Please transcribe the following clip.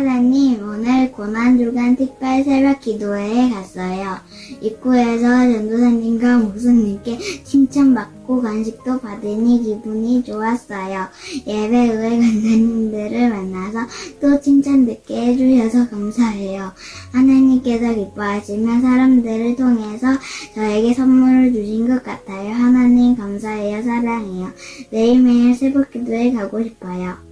하나님, 오늘 고난주간 특별 새벽 기도회에 갔어요. 입구에서 전도사님과 목사님께 칭찬받고 간식도 받으니 기분이 좋았어요. 예배 후에 간사님들을 만나서 또 칭찬 듣게 해주셔서 감사해요. 하나님께서 기뻐하시며 사람들을 통해서 저에게 선물을 주신 것 같아요. 하나님 감사해요. 사랑해요. 매일매일 새벽 기도에 가고 싶어요.